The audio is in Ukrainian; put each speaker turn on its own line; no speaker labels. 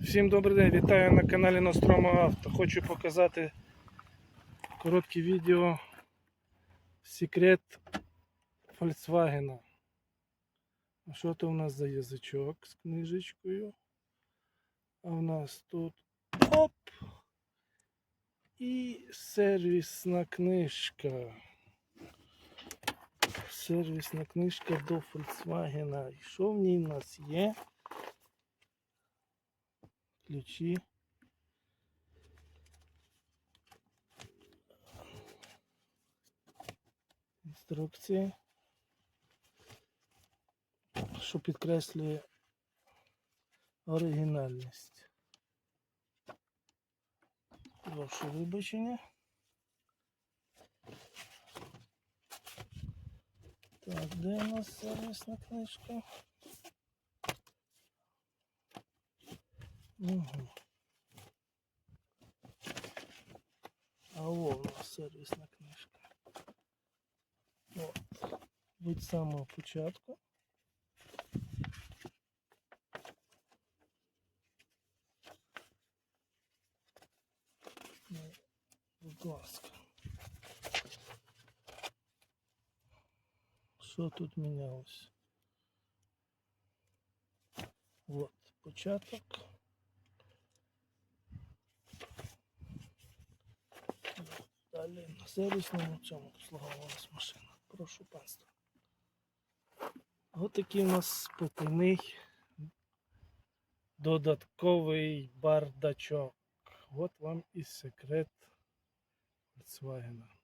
Всім добрий день, вітаю на каналі Nostromo Авто. Хочу показати коротке відео секрет Volkswagen. А Що то у нас за язичок з книжечкою? А у нас тут оп! І сервісна книжка. Сервісна книжка до Volkswagen. І що в ній у нас є? Ключі. Інструкції, що підкреслює оригінальність. Прошу вибачення. Так, де у нас сервісна книжка? Угу. А о, у нас сервісна книжка. От. Від самого початку. Ну, Будь ласка. Що тут мінялось? От, початок. На сервісному цьому обслуговувалась машина. Прошу панства. Ось такий у нас потайний додатковий бардачок. От вам і секрет Volkswagen.